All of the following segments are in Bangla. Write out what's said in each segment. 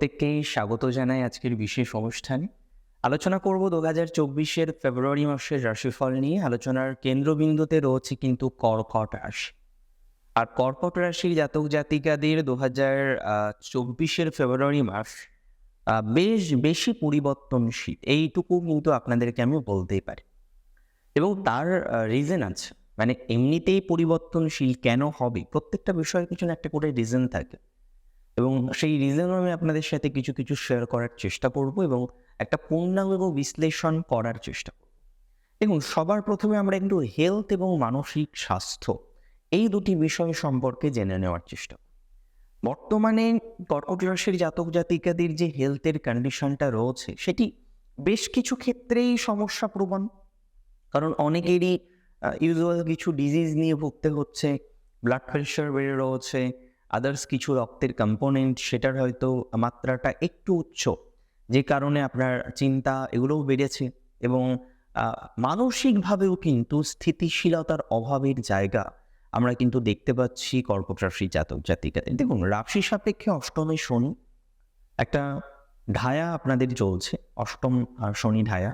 প্রত্যেককেই স্বাগত জানাই আজকের বিশেষ অনুষ্ঠানে। আলোচনা করব দু হাজার চব্বিশের ফেব্রুয়ারি মাসের রাশিফল নিয়ে। আলোচনার কেন্দ্রবিন্দুতে রয়েছে কিন্তু কর্কট রাশি। আর কর্কট রাশির জাতক জাতিকাদের দু হাজার চব্বিশের ফেব্রুয়ারি মাস বেশ বেশি পরিবর্তনশীল। এইটুকু কিন্তু আপনাদেরকে আমি বলতেই পারি। এবং তার রিজন আছে। মানে এমনিতেই পরিবর্তনশীল কেন হবে? প্রত্যেকটা বিষয়ের পিছনে একটা করে রিজন থাকে। এবং সেই রিজনও আমি আপনাদের সাথে কিছু কিছু শেয়ার করার চেষ্টা করব এবং একটা পূর্ণাঙ্গ বিশ্লেষণ করার চেষ্টা করব। দেখুন, সবার প্রথমে আমরা একটু হেলথ এবং মানসিক স্বাস্থ্য এই দুটি বিষয় সম্পর্কে জেনে নেওয়ার চেষ্টা বর্তমানে কর্কট রাশির জাতক জাতিকাদের যে হেলথের কন্ডিশনটা রয়েছে, সেটি বেশ কিছু ক্ষেত্রেই সমস্যা প্রবণ। কারণ অনেকেরই ইউজুয়াল কিছু ডিজিজ নিয়ে ভুগতে হচ্ছে ব্লাড প্রেশার বেড়ে রয়েছে আদার্স কিছু রক্তের কম্পোনেন্ট সেটার হয়তো মাত্রাটা একটু উচ্চ, যে কারণে আপনার চিন্তা এগুলোও বেড়েছে এবং মানসিকভাবেও কিন্তু স্থিতিশীলতার অভাবের জায়গা আমরা কিন্তু দেখতে পাচ্ছি কর্কট রাশি জাতক জাতিকাদের। দেখুন, রাশি সাপেক্ষে অষ্টমে শনি, একটা ঢায়া আপনাদের চলছে, অষ্টম শনি ঢায়া,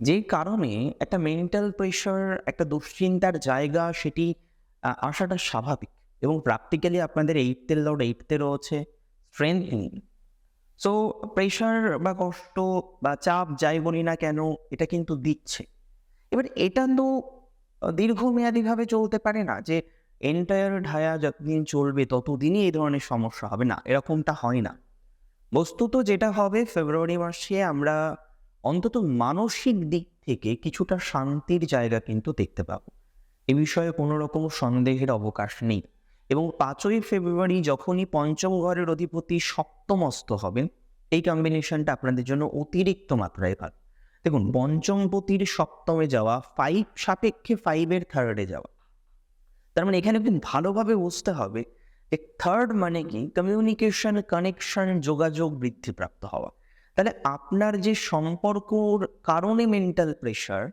যে কারণে একটা মেন্টাল প্রেশার একটা দুশ্চিন্তার জায়গা সেটি আসাটা স্বাভাবিক। এবং প্র্যাকটিক্যালি আপনাদের এইটথের লর্ড এইটথে রয়েছে স্ট্রেংথেনিং সো প্রেশার বা কষ্ট বা চাপ যাই বলি না কেন, এটা কিন্তু দিচ্ছে। এবার এটা তো দীর্ঘমেয়াদীভাবে চলতে পারে না যে এন্টায়ার ঢায়া যতদিন চলবে ততদিনই এই ধরনের সমস্যা হবে। না, এরকমটা হয় না। বস্তুত যেটা হবে, ফেব্রুয়ারি মাসে আমরা অন্তত মানসিক দিক থেকে কিছুটা শান্তির জায়গা কিন্তু দেখতে পাবো। এ বিষয়ে কোনো রকম সন্দেহের অবকাশ নেই। এবং পাঁচই ফেব্রুয়ারি যখনই পঞ্চম ঘরের অধিপতি সপ্তমস্ত হবেন, এই কম্বিনেশনটা আপনাদের জন্য অতিরিক্ত মাত্রায় ভালো। দেখুন, পঞ্চমপতির সপ্তমে যাওয়া ফাইভ সাপেক্ষে ফাইভের থার্ডে যাওয়া। তার মানে এখানে কিন্তু ভালোভাবে বুঝতে হবে যে থার্ড মানে কি? কমিউনিকেশন কানেকশন যোগাযোগ বৃদ্ধিপ্রাপ্ত হওয়া। তাহলে আপনার যে সম্পর্কর কারণে মেন্টাল প্রেশার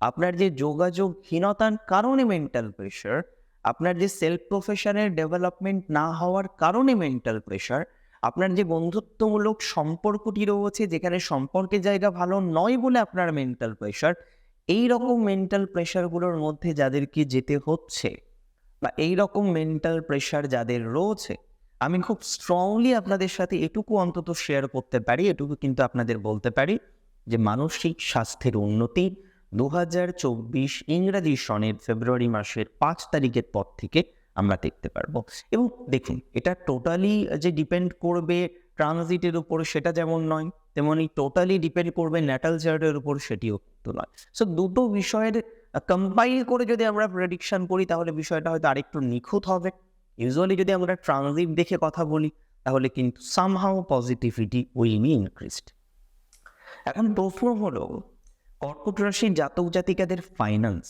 আপনার যে যোগাযোগহীনতার কারণে মেন্টাল প্রেশার আপনার যে সেলফ প্রফেশনের ডেভেলপমেন্ট না হওয়ার কারণে মেন্টাল প্রেশার আপনার যে বন্ধুত্বমূলক সম্পর্কটি রয়েছে, যেখানে সম্পর্কের জায়গা ভালো নয় বলে আপনার মেন্টাল প্রেশার এই রকম মেন্টাল প্রেশারগুলোর মধ্যে যাদেরকে যেতে হচ্ছে বা এই রকম মেন্টাল প্রেশার যাদের রয়েছে, আমি খুব স্ট্রংলি আপনাদের সাথে এটুকু অন্তত শেয়ার করতে পারি, এটুকু কিন্তু আপনাদের বলতে পারি যে মানসিক স্বাস্থ্যের উন্নতি দু হাজার চব্বিশ ইংরাজি সনের ফেব্রুয়ারি মাসের পাঁচ তারিখের পর থেকে আমরা দেখতে পারব। এবং দেখুন, এটা টোটালি যে ডিপেন্ড করবে ট্রানজিটের উপর সেটা যেমন নয়, তেমনি টোটালি ডিপেন্ড করবে ন্যাটাল চার্টের উপর সেটিও কিন্তু নয়। সো দুটো বিষয়ের কম্পাইল করে যদি আমরা প্রেডিকশন করি, তাহলে বিষয়টা হয়তো আরেকটু নিখুঁত হবে। ইউজুয়ালি যদি আমরা ট্রানজিট দেখে কথা বলি, তাহলে কিন্তু somehow positivity will be increased এখন প্রশ্ন হলো কর্কট রাশির জাতক জাতিকাদের ফাইন্যান্স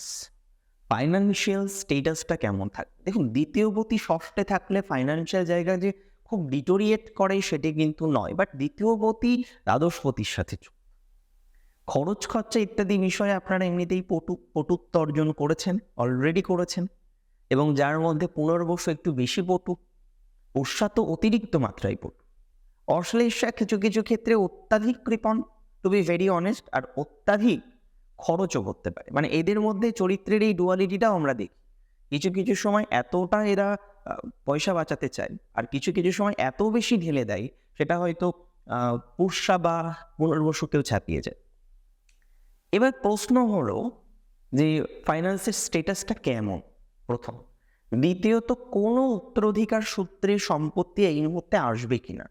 ফাইন্যান্সিয়াল স্টেটাসটা কেমন থাকবে দেখুন, দ্বিতীয় পতি ষষ্ঠে থাকলে ফাইন্যান্সিয়াল জায়গা যে খুব ডিটোরিয়েট করে সেটি কিন্তু নয় বাট দ্বিতীয় পতি দ্বাদশপতির সাথে। খরচ খরচা ইত্যাদি বিষয়ে আপনারা এমনিতেই পটু, পটুত্ব অর্জন করেছেন অলরেডি করেছেন, এবং যার মধ্যে পুনর্বশ একটু বেশি পটু উৎসাহ অতিরিক্ত মাত্রায় পটু অশ্লেষা কিছু কিছু ক্ষেত্রে অত্যাধিক কৃপণ টু বি ভেরি অনেস্ট আর অত্যাধিক খরচও করতে পারে। মানে এদের মধ্যে চরিত্রের এই ডুয়ালিটিটাও আমরা দেখি। কিছু কিছু সময় এতটা এরা পয়সা বাঁচাতে চায়, আর কিছু কিছু সময় এত বেশি ঢেলে দেয়, সেটা হয়তো পুরসা বা পুনর্বসুকেও ছাপিয়ে যায়। এবার প্রশ্ন হলো যে ফাইন্যান্সের স্টেটাসটা কেমন? প্রথম, দ্বিতীয়ত কোনো উত্তরাধিকার সূত্রে সম্পত্তি এই মুহূর্তে আসবে কিনা?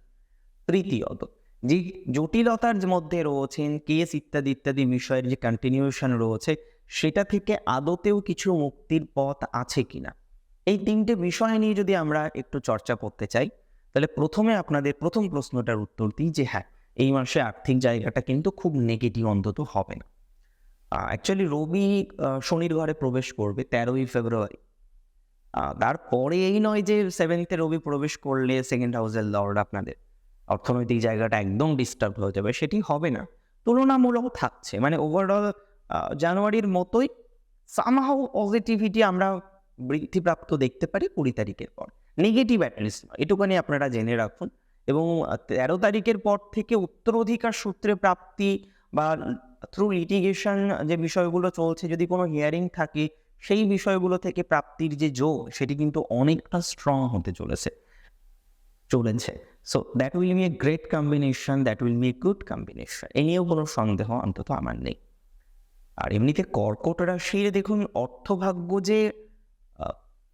তৃতীয়ত যে জটিলতার মধ্যে রয়েছেন, কেস ইত্যাদি ইত্যাদি বিষয়ের যে কন্টিনিউশন রয়েছে, সেটা থেকে আদতেও কিছু মুক্তির পথ আছে কিনা? এই তিনটে বিষয় নিয়ে যদি আমরা একটু চর্চা করতে চাই, তাহলে প্রথমে আপনাদের প্রথম প্রশ্নটার উত্তর দিই যে হ্যাঁ এই মাসে আর্থিক জায়গাটা কিন্তু খুব নেগেটিভ অন্তত হবে না। অ্যাকচুয়ালি রবি শনির ঘরে প্রবেশ করবে তেরোই ফেব্রুয়ারি। তারপরে এই নয় যে সেভেন্থে রবি প্রবেশ করলে সেকেন্ড হাউসের লর্ড আপনাদের। অর্থনৈতিক জায়গাটা একদম ডিস্টার্ব হয়ে যাবে, সেটি হবে না। তুলনামূলক থাকছে। মানে ওভারঅল জানুয়ারির মতোই সামহাও পজিটিভিটি আমরা বৃদ্ধিপ্রাপ্ত দেখতে পারি কুড়ি তারিখের পর। নেগেটিভ অ্যাটলিস্ট এটুখানি আপনারা জেনে রাখুন। এবং তেরো তারিখের পর থেকে উত্তরাধিকার সূত্রে প্রাপ্তি বা থ্রু লিটিগেশন যে বিষয়গুলো চলছে, যদি কোনো হিয়ারিং থাকে, সেই বিষয়গুলো থেকে প্রাপ্তির যে যোগ সেটি কিন্তু অনেকটা স্ট্রং হতে চলেছে। চলেছে। So that will be a great combination that will be a good combination এ নিয়েও কোনো সন্দেহ অন্তত আমার নেই। আর এমনিতে কর্কট রাশির দেখুন, অর্থভাগ্য যে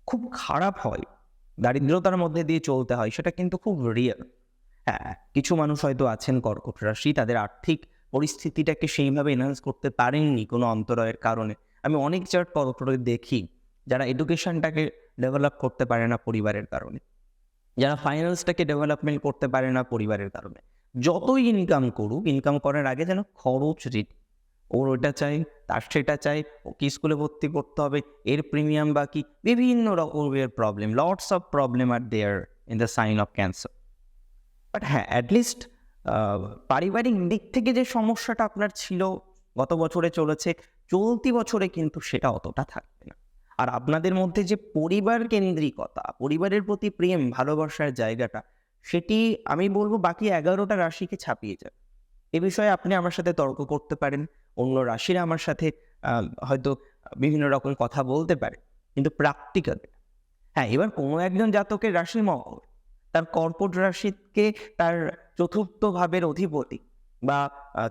খুব খারাপ হয়, দারিদ্রতার মধ্যে দিয়ে চলতে হয়, সেটা কিন্তু খুব রিয়েল হ্যাঁ কিছু মানুষ হয়তো আছেন কর্কট রাশি, তাদের আর্থিক পরিস্থিতিটাকে সেইভাবে এনহান্স করতে পারেননি কোনো অন্তরয়ের কারণে। আমি অনেক চার্ট কর্কটে দেখি, যারা এডুকেশনটাকে ডেভেলপ করতে পারে না পরিবারের কারণে। যারা ফাইন্যান্সটাকে ডেভেলপমেন্ট করতে পারে না পরিবারের কারণে। যতই ইনকাম করুক ইনকাম করার আগে যেন খরচ রেট ওর ওটা চাই, তার সেটা চাই, ওকে স্কুলে ভর্তি করতে হবে, এর প্রিমিয়াম বাকি, বিভিন্ন রকমের problem lots of problem R there in the sign of cancer but হ্যাঁ অ্যাটলিস্ট পারিবারিক দিক থেকে যে সমস্যাটা আপনার ছিল, গত বছরে চলেছে, চলতি বছরে কিন্তু সেটা অতটা থাকবে না। আর আপনাদের মধ্যে যে পরিবার কেন্দ্রিকতা, পরিবারের প্রতি প্রেম, ভালোবাসার জায়গাটা, সেটি আমি বলব বাকি এগারোটা রাশিকে ছাপিয়ে যাবে। এ বিষয়ে আপনি আমার সাথে তর্ক করতে পারেন, অন্য রাশিরা আমার সাথে হয়তো বিভিন্ন রকম কথা বলতে পারে, কিন্তু প্র্যাকটিক্যাল হ্যাঁ এবার কোনো একজন জাতকের রাশি মকর, তার কর্কট রাশিকে তার চতুর্থ ভাবের অধিপতি বা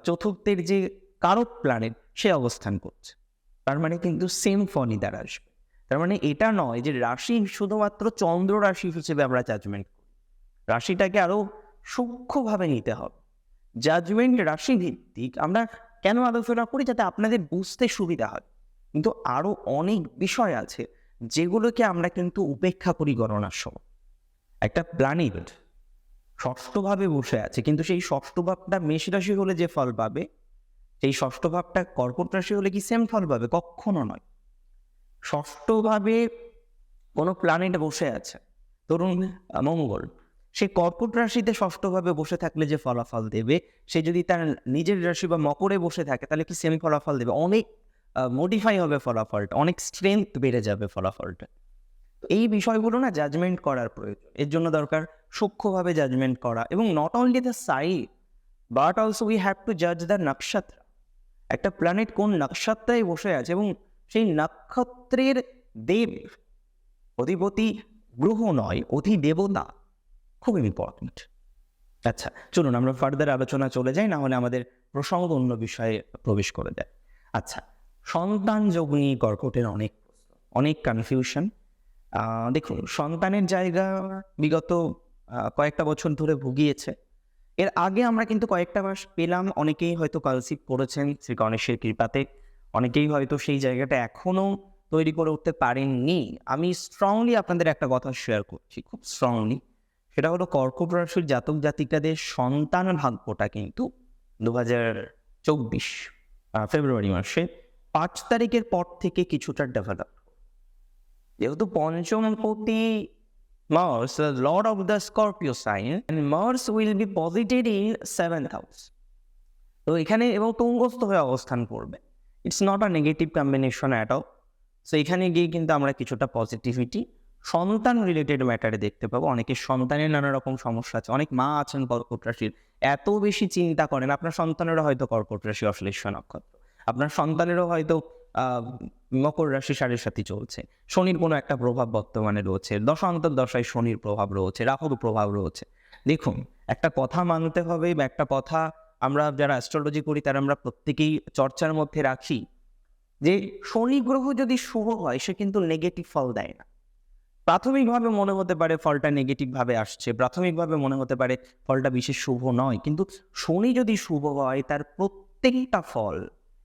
চতুর্থের যে কারক প্ল্যানেট সে অবস্থান করছে। তার মানে কিন্তু সেম ফলই দ্বারা আসবে। তার মানে এটা নয় যে রাশি শুধুমাত্র চন্দ্র রাশি হিসেবে আমরা জাজমেন্ট করি। রাশিটাকে আরও সূক্ষ্মভাবে নিতে হবে। জাজমেন্ট রাশি ভিত্তিক আমরা কেন আলোচনা করি? যাতে আপনাদের বুঝতে সুবিধা হয়। কিন্তু আরও অনেক বিষয় আছে যেগুলোকে আমরা কিন্তু উপেক্ষা করি গণনার সময়। একটা প্ল্যানেট ষষ্ঠভাবে বসে আছে, কিন্তু সেই ষষ্ঠ ভাবটা মেষ রাশি হলে যে ফল পাবে, সেই ষষ্ঠ ভাবটা কর্কট রাশি হলে কি সেম ফল পাবে? কখনো নয়। ষষ্ঠভাবে কোনো প্ল্যানেট বসে আছে। ধরুন, মঙ্গল, সে কর্কট রাশিতে ষষ্ঠভাবে বসে থাকলে যে ফলাফল দেবে, সে যদি তার নিজের রাশি বা মকরে বসে থাকে, তাহলে কি সেমি ফলাফল দেবে? অনেক মডিফাই হবে ফলাফলটা, অনেক স্ট্রেংথ বেড়ে যাবে ফলাফলটা। এই বিষয়গুলো না জাজমেন্ট করার প্রয়োজন। এর জন্য দরকার সূক্ষ্মভাবে জাজমেন্ট করা এবং not only the side but also we have to জাজ দ্য নক্ষত্র একটা প্ল্যানেট কোন নক্ষত্রায় বসে আছে এবং সেই নক্ষত্রের দেব অধিপতি গ্রহ নয় অধি দেবতা খুব ইম্পর্টেন্ট আচ্ছা চলুন আমরা ফার্দার আলোচনা চলে যাই, না হলে আমাদের প্রসঙ্গ অন্য বিষয়ে প্রবেশ করে দেয় আচ্ছা সন্তান যোগ কর্কটের অনেক অনেক কনফিউশন দেখুন, সন্তানের জায়গা বিগত কয়েকটা বছর ধরে ভুগিয়েছে। এর আগে আমরা কিন্তু কয়েকটা মাস পেলাম, অনেকেই হয়তো কনসিভ করেছেন, শ্রী গণেশের কৃপাতে। অনেকেই হয়তো সেই জায়গাটা এখনও তৈরি করে উঠতে পারেননি। আমি স্ট্রংলি আপনাদের একটা কথা শেয়ার করছি খুব স্ট্রংলি সেটা হলো কর্কট রাশির জাতক জাতিকাদের সন্তান ভাগ্যটা কিন্তু দু হাজার চব্বিশ ফেব্রুয়ারি মাসে পাঁচ তারিখের পর থেকে কিছুটা ডেভেলপ যেহেতু পঞ্চম পতি Mars, the Lord of the Scorpio sign, and Mars will be posited in seventh তো এখানে এবং তুঙ্গস্থ হয়ে অবস্থান করবে। It's not a negative combination at all so এখানে গিয়ে কিন্তু আমরা কিছুটা পজিটিভিটি সন্তান রিলেটেড ম্যাটারে দেখতে পাবো। অনেকের সন্তানের নানা রকম সমস্যা আছে। অনেক মা আছেন কর্কট রাশির। এত বেশি চিন্তা করেন, আপনার সন্তানেরও হয়তো কর্কট রাশি অশ্লেষ্য নক্ষত্র আপনার সন্তানেরও হয়তো মকর রাশি সাড়ে সাথে চলছে। শনির কোনো একটা প্রভাব বর্তমানে রয়েছে। দশান্তর দশায় শনির প্রভাব রয়েছে, রাহুর প্রভাব রয়েছে। দেখুন, একটা কথা মানতে হবে বা একটা কথা আমরা যারা অ্যাস্ট্রোলজি করি, তারা আমরা প্রত্যেকেই চর্চার মধ্যে রাখি যে শনি গ্রহ যদি শুভ হয়, সে কিন্তু নেগেটিভ ফল দেয় না। প্রাথমিকভাবে মনে হতে পারে ফলটা নেগেটিভভাবে আসছে, প্রাথমিকভাবে মনে হতে পারে ফলটা বিশেষ শুভ নয়, কিন্তু শনি যদি শুভ হয়, তার প্রত্যেকটা ফল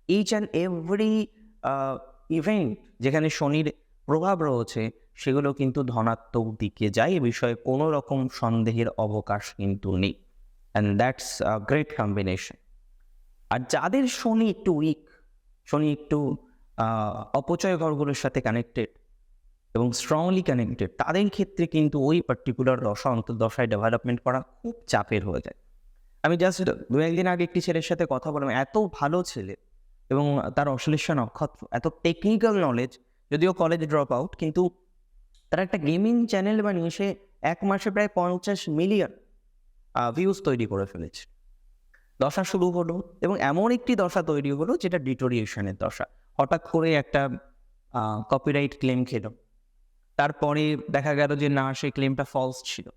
ইচ অ্যান্ড এভরি ইভেন্ট যেখানে শনির প্রভাব রয়েছে, সেগুলো কিন্তু ধনাত্মক দিকে যায়, এ বিষয়ে কোনো রকম সন্দেহের অবকাশ কিন্তু নেই। অ্যান্ড দ্যাটস গ্রেট কম্বিনেশন আর যাদের শনি একটু উইক শনি একটু অপচয় ঘরগুলোর সাথে কানেক্টেড এবং স্ট্রংলি কানেক্টেড তাদের ক্ষেত্রে কিন্তু ওই পার্টিকুলার দশা, অন্তর্দশায় ডেভেলপমেন্ট করা খুব চাপের হয়ে যায়। আমি জাস্ট দু একদিন আগে একটি ছেলের সাথে কথা বললাম, এত ভালো ছেলে এবং তার অশ্লেষ্য নক্ষত্র এত টেকনিক্যাল নলেজ যদিও কলেজ ড্রপ আউট কিন্তু তার একটা গেমিং চ্যানেল বানিয়ে সে এক মাসে প্রায় পঞ্চাশ মিলিয়ন ভিউজ তৈরি করে ফেলেছে। দশা শুরু হলো এবং এমন একটি দশা তৈরি হলো যেটা ডিটোরিয়েশনের দশা। হঠাৎ করে একটা কপিরাইট ক্লেম খেলো। তারপরে দেখা গেল যে না, সেই ক্লেমটা ফলস ছিল।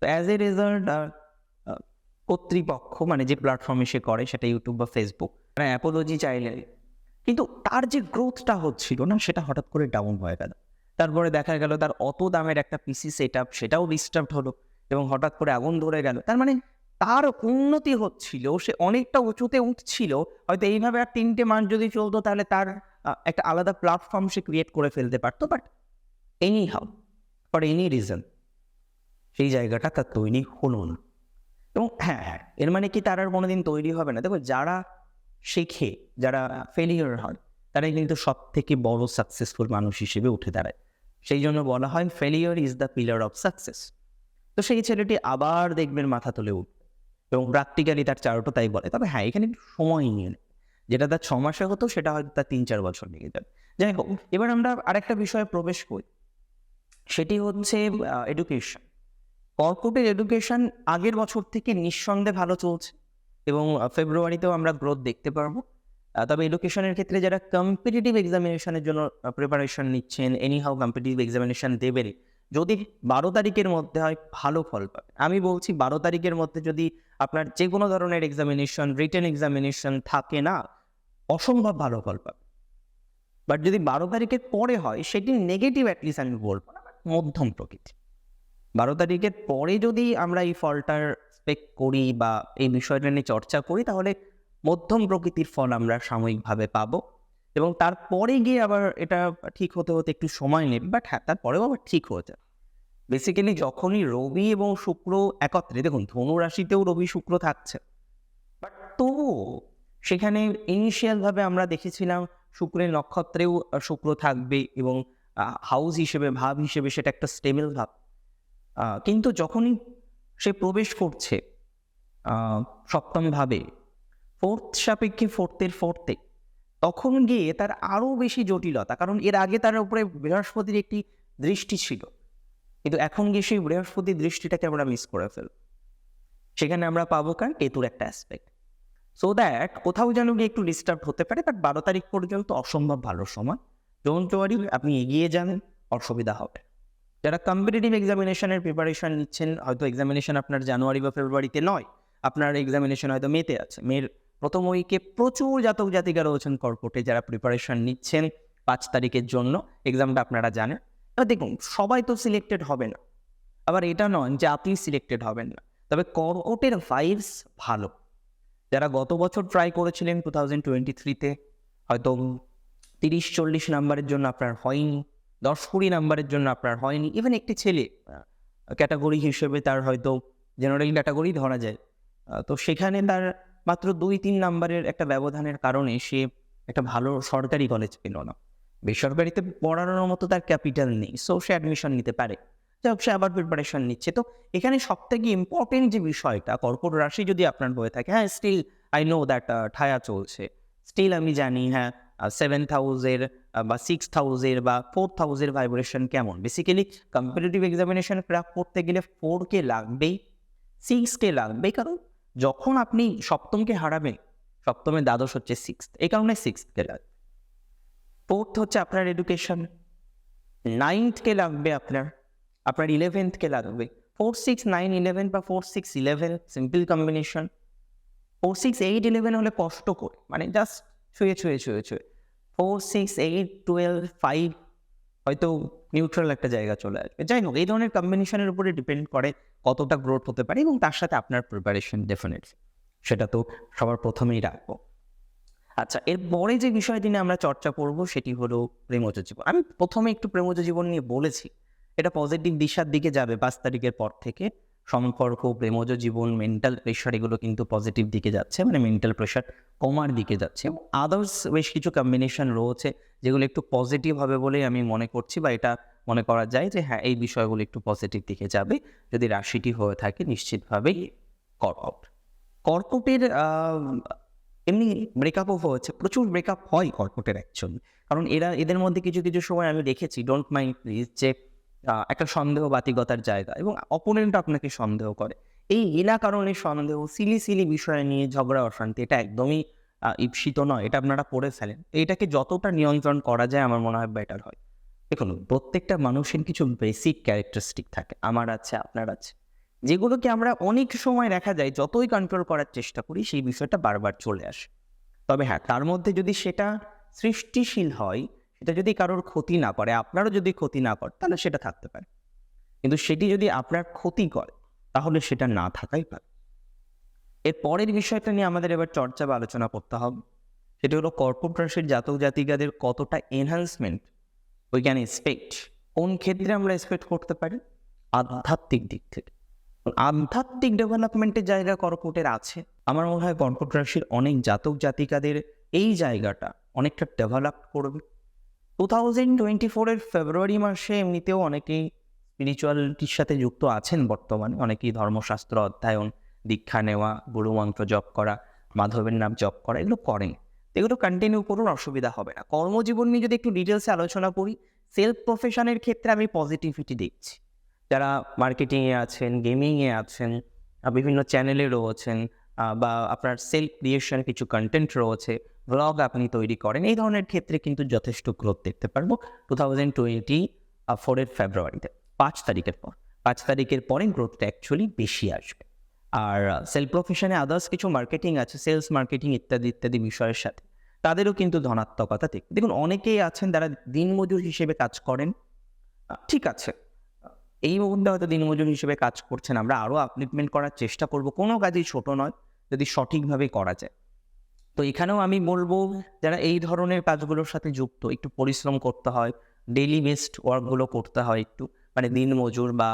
তো অ্যাজ এ রেজাল্ট কর্তৃপক্ষ মানে যে প্ল্যাটফর্মে সে করে সেটা ইউটিউব বা ফেসবুক মানে অ্যাপোলজি চাইলে। কিন্তু তার যে গ্রোথটা হচ্ছিল না, সেটা হঠাৎ করে ডাউন হয়ে গেল। তারপরে দেখা গেল তার অত দামের একটা পিসি সেট আপ সেটাও ডিস্টার্ব হলো। এবং হঠাৎ করে আগুন ধরে গেল। তার মানে তার উন্নতি হচ্ছিল, সে অনেকটা উঁচুতে উঠছিল, হয়তো এইভাবে আর তিনটে মাস যদি চলতো তাহলে তার একটা আলাদা প্ল্যাটফর্ম সে ক্রিয়েট করে ফেলতে পারতো but anyhow for any reason সেই জায়গাটা তার তৈরি হলো না। এবং হ্যাঁ হ্যাঁ এর মানে কি তার আর কোনোদিন তৈরি হবে না? দেখো, যারা শেখে, যারা ফেলিওর হয়, তারাই কিন্তু সব থেকে বড় সাকসেসফুল মানুষ হিসেবে উঠে দাঁড়ায়। সেই জন্য বলা হয় failure is the pillar of success তো সেই ছেলেটি আবার দেখবেন মাথা তুলে উঠবে। এবং প্র্যাকটিক্যালি তার চারোটা তাই বলে। তবে হ্যাঁ এখানে সময় নিয়ে নেয়। যেটা তার ছ মাসে হতো, সেটা হয়তো তার তিন চার বছর লেগে যাবে যাই হোক, এবার আমরা আরেকটা বিষয়ে প্রবেশ করি। সেটি হচ্ছে এডুকেশন কর্পোরেট এডুকেশন আগের বছর থেকে নিঃসন্দেহে ভালো চলছে। এবং ফেব্রুয়ারিতেও আমরা গ্রোথ দেখতে পারব। তবে এডুকেশনের ক্ষেত্রে যারা কম্পিটিটিভ এক্সামিনেশনের জন্য প্রিপারেশন নিচ্ছেন এনি হাউ কম্পিটিটিভ এক্সামিনেশন দেবেন যদি বারো তারিখের মধ্যে হয়, ভালো ফল পাবে। আমি বলছি বারো তারিখের মধ্যে যদি আপনার যে কোনো ধরনের এক্সামিনেশন রিটেন এক্সামিনেশন থাকে না, অসম্ভব ভালো ফল পাবে। বাট যদি বারো তারিখের পরে হয়, সেটি নেগেটিভ অ্যাটলিস্ট আমি বলব না মধ্যম প্রকৃতি। বারো তারিখের পরে যদি আমরা এই ফলটার স্পেক্ট করি বা এই বিষয়টা নিয়ে চর্চা করি, তাহলে মধ্যম প্রকৃতির ফল আমরা সাময়িকভাবে পাবো। এবং তারপরে গিয়ে আবার এটা ঠিক হতে হতে একটু সময় নেবে বাট হ্যাঁ তারপরেও আবার ঠিক হয়ে যায় বেসিক্যালি যখনই রবি এবং শুক্র একত্রে, দেখুন, ধনু রাশিতেও রবি শুক্র থাকছে বাট তবুও সেখানে ইনিশিয়ালভাবে আমরা দেখেছিলাম শুক্রের নক্ষত্রেও শুক্র থাকবে এবং হাউস হিসেবে, ভাব হিসেবে সেটা একটা স্টেবল ভাব। কিন্তু যখনই সে প্রবেশ করছে সপ্তম ভাবে ফোর্থ সাপেক্ষে ফোর্থের ফোর্থে তখন গিয়ে তার আরও বেশি জটিলতা, কারণ এর আগে তার উপরে বৃহস্পতির একটি দৃষ্টি ছিল। কিন্তু এখন গিয়ে সেই বৃহস্পতির দৃষ্টিটাকে আমরা মিস করে ফেল সেখানে আমরা পাবো কার? কেতুর একটা অ্যাসপেক্ট সো দ্যাট কোথাও যেন গিয়ে একটু ডিস্টার্ব হতে পারে বাট বারো তারিখ পর্যন্ত অসম্ভব ভালো সময়। ডোন্ট ওয়ারি আপনি এগিয়ে যান অসুবিধা হবে। যারা কম্পিটিটিভ এক্সামিনেশনের প্রিপারেশন নিচ্ছেন, হয়তো এক্সামিনেশন আপনার জানুয়ারি বা ফেব্রুয়ারিতে নয়, আপনার এক্সামিনেশন হয়তো মেতে আছে। মেয়ের প্রথম উইকে প্রচুর জাতক জাতিকা রয়েছেন কর্কটে যারা প্রিপারেশন নিচ্ছেন পাঁচ তারিখের জন্য। এক্সামটা আপনারা জানেন। এবার দেখুন, সবাই তো সিলেক্টেড হবে না। আবার এটা নয় যে আপনি সিলেক্টেড হবেন না। তবে কর্কটের ভাইবস ভালো। যারা গত বছর ট্রাই করেছিলেন টু থাউজেন্ড টোয়েন্টি থ্রিতে হয়তো তিরিশ চল্লিশ নাম্বারের জন্য আপনার হয়নি দশ কুড়ি নাম্বারের জন্য আপনার হয়নি ইভেন একটি ছেলে ক্যাটাগরি হিসেবে তার হয়তো জেনারেল ক্যাটাগরি ধরা যায়। তো সেখানে তার মাত্র দুই, তিন নাম্বারের একটা ব্যবধানের কারণে সে একটা ভালো সরকারি কলেজ পেল না। বেসরকারিতে পড়ানোর মতো তার ক্যাপিটাল নেই সো সে অ্যাডমিশন নিতে পারে। যাই হোক, সে আবার প্রিপারেশন নিচ্ছে। তো এখানে সব থেকে ইম্পর্টেন্ট যে বিষয়টা, কর্কট রাশি যদি আপনার হয়ে থাকে হ্যাঁ স্টিল আই নো দ্যাট ঠায়া চলছে। স্টিল আমি জানি হ্যাঁ সেভেন থাউজেন্ড বা সিক্স থাউজেন্ড বা ফোর থাউজেন্ড ভাইব্রেশন কেমন। বেসিক্যালি কম্পিটিটিভ এক্সামিনেশন ক্র্যাক করতে গেলে ফোর কে লাগবেই সিক্স কে লাগবেই। কারণ যখন আপনি সপ্তমকে হারাবেন সপ্তমের দ্বাদশ হচ্ছে সিক্স এই কারণে সিক্স কে লাগবে। ফোর্থ হচ্ছে আপনার এডুকেশন নাইনথকে লাগবে আপনার আপনার ইলেভেন্থকে লাগবে। ফোর সিক্স নাইন ইলেভেন বা four six eleven simple combination four six eight eleven হলে কষ্ট করে মানে জাস্ট ছুঁয়ে ছুঁয়ে ছুঁয়ে ছুঁয়ে। Four six eight twelve five হয়তো নিউট্রাল একটা জায়গা চলে আসবে। যাই হোক, এই ধরনের কম্বিনেশনের উপরে ডিপেন্ড করে কতটা গ্রোথ হতে পারে এবং তার সাথে আপনার প্রিপারেশন ডেফিনেটলি সেটা তো সবার প্রথমেই রাখব। আচ্ছা এরপরে যে বিষয়টি নিয়ে আমরা চর্চা করব সেটি হলো প্রেমজ জীবন। আমি প্রথমে একটু প্রেমজ জীবন নিয়ে বলেছি, এটা পজিটিভ দিশার দিকে যাবে পাঁচ তারিখের পর থেকে। সম্পর্ক, প্রেমজ জীবন মেন্টাল প্রেশার এগুলো কিন্তু পজিটিভ দিকে যাচ্ছে মানে মেন্টাল প্রেশার কমার দিকে যাচ্ছে। এবং আদার্স বেশ কিছু কম্বিনেশন রয়েছে, যেগুলো একটু পজিটিভ হবে বলেই আমি মনে করছি বা এটা মনে করা যায় যে হ্যাঁ এই বিষয়গুলো একটু পজিটিভ দিকে যাবে। যদি রাশিটি হয়ে থাকে, নিশ্চিতভাবেই কর্কট কর্কটের এমনি ব্রেকআপও হয়েছে, প্রচুর ব্রেকআপ হয় কর্কটের অ্যাকচুয়ালি কারণ এরা, এদের মধ্যে কিছু কিছু সময় আমি দেখেছি ডোন্ট মাইন্ড প্লিজ যে একটা সন্দেহ বাতিকতার জায়গা এবং অপোনেন্ট আপনাকে সন্দেহ করে। এই বিনা কারণে সন্দেহ, সিলি সিলি বিষয় নিয়ে ঝগড়া, অশান্তি, এটা একদমই ঈপ্সিত নয়, এটা আপনারা পড়ে ফেলেন। এটাকে যতটা নিয়ন্ত্রণ করা যায় আমার মনে হয় বেটার হয়। দেখুন, প্রত্যেকটা মানুষের কিছু বেসিক ক্যারেক্টারিস্টিক থাকে, আমার আছে, আপনার আছে। যেগুলোকে আমরা অনেক সময় দেখা যায়, যতই কন্ট্রোল করার চেষ্টা করি, সেই বিষয়টা বারবার চলে আসে। তবে হ্যাঁ তার মধ্যে যদি সেটা সৃষ্টিশীল হয় সেটা যদি কারোর ক্ষতি না করে, আপনারও যদি ক্ষতি না করে, তাহলে সেটা থাকতে পারে। কিন্তু সেটি যদি আপনার ক্ষতি করে, তাহলে সেটা না থাকাই পারে এর পরের বিষয়টা নিয়ে আমাদের এবার চর্চা বা আলোচনা করতে হবে। সেটা হলো কর্কট রাশির জাতক জাতিকাদের কতটা এনহান্সমেন্ট উই ক্যান এক্সপেক্ট কোন ক্ষেত্রে আমরা এক্সপেক্ট করতে পারি? আধ্যাত্মিক দিক থেকে। আধ্যাত্মিক ডেভেলপমেন্টের জায়গা কর্কটের আছে, আমার মনে হয় কর্কট রাশির অনেক জাতক জাতিকাদের এই জায়গাটা অনেকটা ডেভেলপ করবে। টু থাউজেন্ড টোয়েন্টি ফোরের ফেব্রুয়ারি মাসে এমনিতেও অনেকেই স্পিরিচুয়ালিটির সাথে যুক্ত আছেন বর্তমানে। অনেকেই ধর্মশাস্ত্র অধ্যয়ন, দীক্ষা নেওয়া, গুরু মন্ত্র জপ করা, মাধবের নাম জপ করা, এগুলো করেন। এগুলো কন্টিনিউ করুন, অসুবিধা হবে না। কর্মজীবন নিয়ে যদি একটু ডিটেলসে আলোচনা করি সেলফ প্রফেশনের ক্ষেত্রে আমি পজিটিভিটি দেখছি। যারা মার্কেটিংয়ে আছেন গেমিংয়ে আছেন বিভিন্ন চ্যানেলে রয়েছেন বা আপনার সেলফ ক্রিয়েশন কিছু কন্টেন্ট রয়েছে ব্লগ আপনি তৈরি করেন, এই ধরনের ক্ষেত্রে কিন্তু যথেষ্ট গ্রোথ দেখতে পারব। টু থাউজেন্ড টোয়েন্টি ফোরের ফেব্রুয়ারিতে পাঁচ তারিখের পর। পাঁচ তারিখের পরে গ্রোথটা অ্যাকচুয়ালি বেশি আসবে। আর সেলফ প্রফেশনে আদার্স কিছু মার্কেটিং আছে সেলস মার্কেটিং ইত্যাদি ইত্যাদি বিষয়ের সাথে। তাদেরও কিন্তু ধনাত্মকতা দেখবে। দেখুন, অনেকেই আছেন যারা দিনমজুর হিসেবে কাজ করেন। ঠিক আছে। এই মুহূর্তে হয়তো দিনমজুর হিসেবে কাজ করছেন। আমরা আরও আপলিপমেন্ট করার চেষ্টা করব। কোনো কাজই ছোট নয়, যদি সঠিকভাবে করা যায়। তো এখানেও আমি বলব যারা এই ধরনের কাজগুলোর সাথে যুক্ত, একটু পরিশ্রম করতে হয় ডেইলি বেসড ওয়ার্কগুলো করতে হয় একটু মানে দিন মজুর বা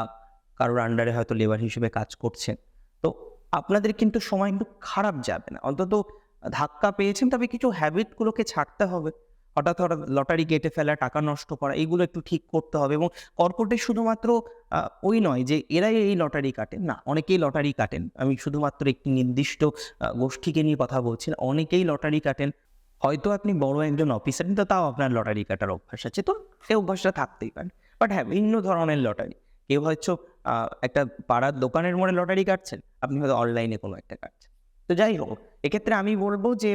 কারোর আন্ডারে হয়তো লেবার হিসেবে কাজ করছেন তো আপনাদের কিন্তু সময় একটু খারাপ যাবে না। অন্তত ধাক্কা পেয়েছেন, তবে কিছু হ্যাবিটগুলোকে ছাড়তে হবে। হঠাৎ হঠাৎ লটারি কেটে ফেলা, টাকা নষ্ট করা, এগুলো একটু ঠিক করতে হবে এবং কর্কটে শুধুমাত্র ওই নয় যে এরাই এই লটারি কাটেন না, অনেকেই লটারি কাটেন। আমি শুধুমাত্র একটি নির্দিষ্ট গোষ্ঠীকে নিয়ে কথা বলছি অনেকেই লটারি কাটেন। হয়তো আপনি বড় একজন অফিসার কিন্তু তাও আপনার লটারি কাটার অভ্যাস আছে। তো সেই অভ্যাসটা থাকতেই পারে। বাট হ্যাঁ ভিন্ন ধরনের লটারি কেউ হয়তো একটা পাড়ার দোকানের মোড়ে লটারি কাটছেন, আপনি হয়তো অনলাইনে কোনো একটা কাটছেন। তো যাই হোক, এক্ষেত্রে আমি বলব যে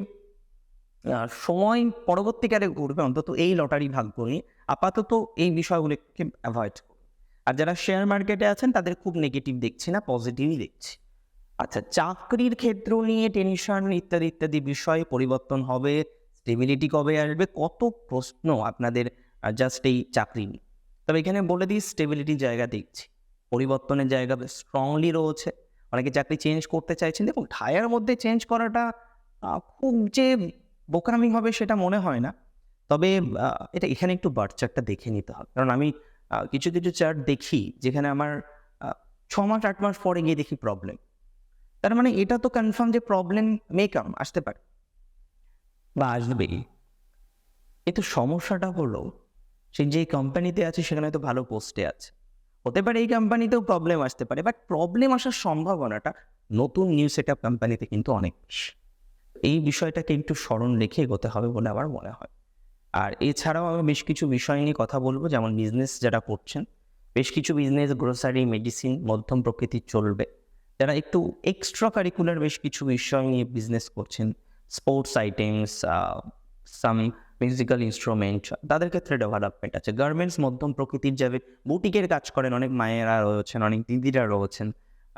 সময় পরবর্তীকালে ঘুরবে অন্তত এই লটারি ভাগ্য নিয়ে আপাতত এই বিষয়গুলোকে অ্যাভয়েড আর যারা শেয়ার মার্কেটে আছেন, তাদের খুব নেগেটিভ দেখছি না পজিটিভই দেখছি। আচ্ছা চাকরির ক্ষেত্র নিয়ে টেনশন ইত্যাদি ইত্যাদি বিষয়ে পরিবর্তন হবে স্টেবিলিটি কবে আসবে, কত প্রশ্ন আপনাদের জাস্ট এই চাকরি নিয়ে। তবে এখানে বলে দিই স্টেবিলিটির জায়গা দেখছি। পরিবর্তনের জায়গা স্ট্রংলি রয়েছে। অনেকে চাকরি চেঞ্জ করতে চাইছেন। দেখুন, ঠায়ার মধ্যে চেঞ্জ করাটা খুব যে বোকামি হবে সেটা মনে হয় না। তবে এটা এখানে একটু বার্থ চার্টটা দেখে নিতে হবে। কারণ আমি কিছু কিছু চার্ট দেখি যেখানে আমার ছ মাস আট মাস পরে গিয়ে দেখি প্রবলেম তার মানে এটা তো কনফার্ম যে প্রবলেম মেকাম আসতে পারে। বা আসবেই। কিন্তু সমস্যাটা হলো, সে যে কোম্পানিতে আছে, সেখানে হয়তো ভালো পোস্টে আছে। হতে পারে এই কোম্পানিতেও প্রবলেম আসতে পারে বাট প্রবলেম আসার সম্ভাবনাটা নতুন নিউ সেট আপ কোম্পানিতে কিন্তু অনেক বেশি। এই বিষয়টাকে একটু স্মরণ রেখে এগোতে হবে বলে আমার মনে হয়। আর এছাড়াও আমি বেশ কিছু বিষয় নিয়ে কথা বলব, যেমন বিজনেস যারা করছেন, বেশ কিছু বিজনেস গ্রোসারি মেডিসিন মধ্যম প্রকৃতির চলবে। যারা একটু এক্সট্রা কারিকুলার বেশ কিছু বিষয় নিয়ে বিজনেস করছেন sports items some musical instrument তাদের ক্ষেত্রে ডেভেলপমেন্ট আছে। গার্মেন্টস মধ্যম প্রকৃতির যাবে বুটিকের কাজ করেন, অনেক মায়েরা রয়েছেন, অনেক দিদিরা রয়েছেন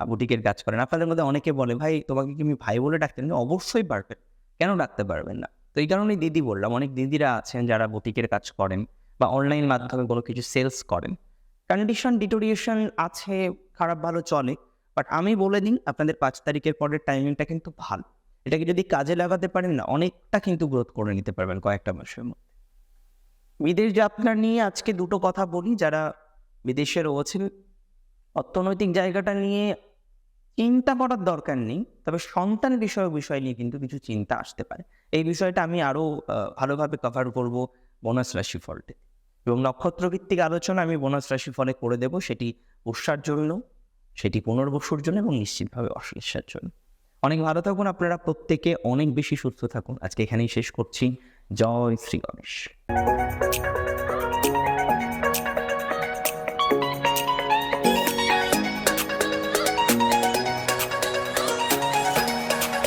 বুটিকের কাজ করেন আপনাদের মধ্যে অনেকে বলে, ভাই, তোমাকে কি আমি ভাই বলে ডাকতেন না?" অবশ্যই পারবেন কেন ডাকতে পারবেন না? তো এই কারণেই দিদি বললাম, অনেক দিদিরা আছেন যারা বুটিকের কাজ করেন বা অনলাইন মাধ্যমে কোনো কিছু সেলস করেন। কন্ডিশন ডিটোরিয়েশন আছে, খারাপ ভালো চলে বাট আমি বলে দিন আপনাদের পাঁচ তারিখের পরের টাইমিংটা কিন্তু ভালো। এটাকে যদি কাজে লাগাতে পারেন না, অনেকটা কিন্তু গ্রোথ করে নিতে পারবেন কয়েকটা মাসের মধ্যে। বিদেশ যাত্রা নিয়ে আজকে দুটো কথা বলি, যারা বিদেশে রয়েছেন অর্থনৈতিক জায়গাটা নিয়ে চিন্তা করার দরকার নেই, তবে সন্তান বিষয়ক বিষয় নিয়ে কিন্তু কিছু চিন্তা আসতে পারে। এই বিষয়টা আমি আরও ভালোভাবে কভার করব বোনাস রাশিফলতে এবং নক্ষত্র ভিত্তিক আলোচনা আমি বোনাস রাশিফলে করে দেব, সেটি উৎসার জন্য, সেটি পুনর্বসুর জন্য এবং নিশ্চিতভাবে অশ্লেষার জন্য। অনেক ভালো থাকুন আপনারা প্রত্যেকে, অনেক বেশি সুস্থ থাকুন। আজকে এখানেই শেষ করছি। জয় শ্রী গণেশ।